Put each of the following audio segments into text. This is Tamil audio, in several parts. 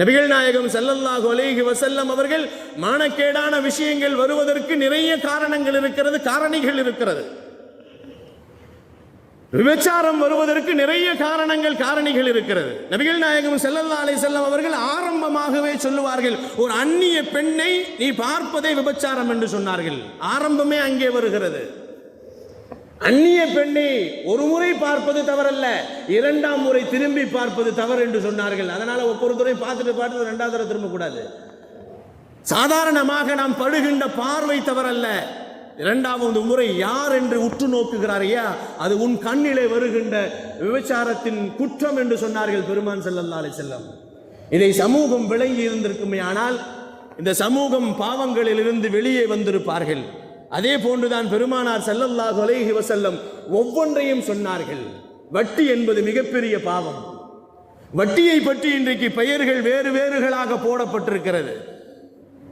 நபிகள் நாயகம் செல்லல்லாஹு அலேஹி வசல்லம் அவர்கள் மானக்கேடான விஷயங்கள் வருவதற்கு நிறைய காரணங்கள் இருக்கிறது காரணிகள் இருக்கிறது. விபச்சாரம் வருவதற்கு நிறைய காரணங்கள் காரணிகள் இருக்கிறது. நபிகள் நாயகம் செல்லல்லா அலைஹி செல்லம் அவர்கள் ஆரம்பமாகவே சொல்லுவார்கள் ஒரு அந்நிய பெண்ணை நீ பார்ப்பதே விபச்சாரம் என்று சொன்னார்கள். ஆரம்பமே அங்கே வருகிறது. அந்நிய பெண்ணை ஒரு முறை பார்ப்பது தவறல்ல இரண்டாம் முறை திரும்பி பார்ப்பது தவறு என்று சொன்னார்கள். அதனால ஒவ்வொரு துறை பார்த்துட்டு பார்த்துட்டு ரெண்டாவது தடவை திரும்ப கூடாது சாதாரணமாக நாம் படுகின்ற பார்வை தவறல்ல. இரண்டாவது முறை யார் என்று உற்று நோக்குகிறாரையா அது உன் கண்ணிலே வருகின்ற விபச்சாரத்தின் குற்றம் என்று சொன்னார்கள் பெருமான் செல்லல்லா அலை செல்லம் இதை சமூகம் விளங்கி இருந்திருக்குமே ஆனால் இந்த சமூகம் பாவங்களில் இருந்து வெளியே வந்திருப்பார்கள். அதே போன்றுதான் பெருமானார் செல்லல்லா தொலைகி வசல்லம் ஒவ்வொன்றையும் சொன்னார்கள். வட்டி என்பது மிகப்பெரிய பாவம். வட்டியை பற்றி இன்றைக்கு பெயர்கள் வேறு வேறுகளாக போடப்பட்டிருக்கிறது.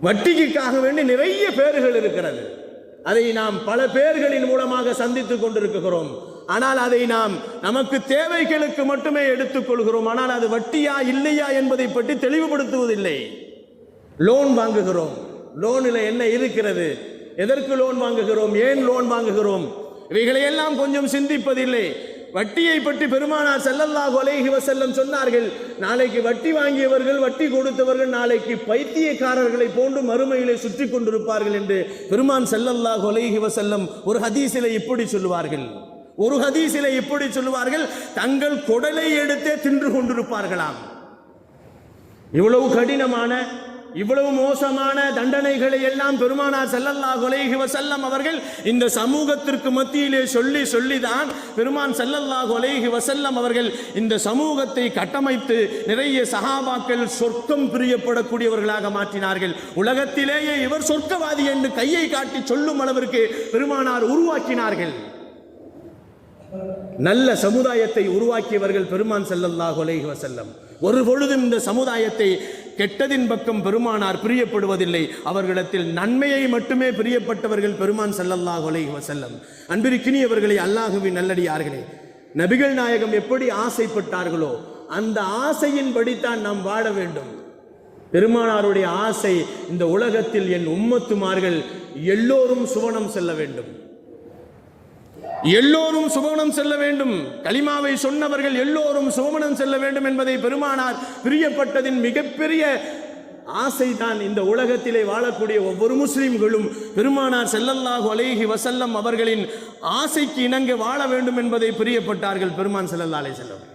வட்டிக்காக வேண்டி நிறைய பேர்கள் இருக்கிறது. அதை நாம் பல பேர்களின் மூலமாக சந்தித்துக் கொண்டிருக்கிறோம். ஆனால் அதை நாம் நமக்கு தேவைகளுக்கு மட்டுமே எடுத்துக்கொள்கிறோம் ஆனால் அது வட்டியா இல்லையா என்பதை பற்றி தெளிவுபடுத்துவதில்லை. லோன் வாங்குகிறோம். லோனில் என்ன இருக்கிறது? எதற்கு லோன் வாங்குகிறோம்? ஏன் லோன் வாங்குகிறோம்? இவைகளை எல்லாம் கொஞ்சம் சிந்திப்பதில்லை. வட்டியை பற்றி பெருமானார் ஸல்லல்லாஹு அலைஹி செல்லம் சொன்னார்கள். நாளைக்கு வட்டி வாங்கியவர்கள் வட்டி கொடுத்தவர்கள் நாளைக்கு பைத்தியக்காரர்களை போன்று மறுமையிலே சுற்றி கொண்டிருப்பார்கள் என்று பெருமான் ஸல்லல்லாஹு அலைஹி செல்லம் ஒரு ஹதீசிலை இப்படி சொல்லுவார்கள். ஒரு ஹதீசிலை இப்படி சொல்லுவார்கள் தங்கள் குடலை எடுத்தே தின்று கொண்டிருப்பார்களாம். இவ்வளவு கடினமான இவ்வளவு மோசமான தண்டனைகளை எல்லாம் பெருமானார் செல்லல்லா அலைஹி வசல்லம் அவர்கள் இந்த சமூகத்திற்கு மத்தியிலே சொல்லி சொல்லிதான் பெருமான் செல்லல்லா அலைஹி வசல்லம் அவர்கள் இந்த சமூகத்தை கட்டமைத்து நிறைய சகாபாக்கள் சொர்க்கம் பிரியப்படக்கூடியவர்களாக மாற்றினார்கள். உலகத்திலேயே இவர் சொர்க்கவாதி என்று கையை காட்டி சொல்லும் அளவிற்கு பெருமானார் உருவாக்கினார்கள். நல்ல சமுதாயத்தை உருவாக்கியவர்கள் பெருமான் செல்லல்லா அலைஹி வசல்லம் ஒரு பொழுதும் இந்த சமுதாயத்தை கெட்டதின் பக்கம் பெருமானார் பிரியப்படுவதில்லை. அவர்களிடத்தில் நன்மையை மட்டுமே பிரியப்பட்டவர்கள் பெருமான் ஸல்லல்லாஹு அலைஹி வஸல்லம். அன்பிற்கினியவர்களே அல்லாஹுவின் நல்லடியார்களே நபிகள் நாயகம் எப்படி ஆசைப்பட்டார்களோ அந்த ஆசையின்படித்தான் நாம் வாழ வேண்டும். பெருமானாருடைய ஆசை இந்த உலகத்தில் என் உம்மத்துமார்கள் எல்லோரும் சுவனம் செல்ல வேண்டும். எல்லோரும் சுவனம் செல்ல வேண்டும். கலிமாவை சொன்னவர்கள் எல்லோரும் சுவனம் செல்ல வேண்டும் என்பதை பெருமானார் பிரியப்பட்டதின் மிகப்பெரிய ஆசை தான் இந்த உலகத்திலே வாழக்கூடிய ஒவ்வொரு முஸ்லீம்களும். பெருமானார் செல்லல்லாஹு அலேஹி வசல்லம் அவர்களின் ஆசைக்கு இணங்க வாழ வேண்டும் என்பதை பிரியப்பட்டார்கள். பெருமான் செல்லல்லா அலைஹி வஸல்லம்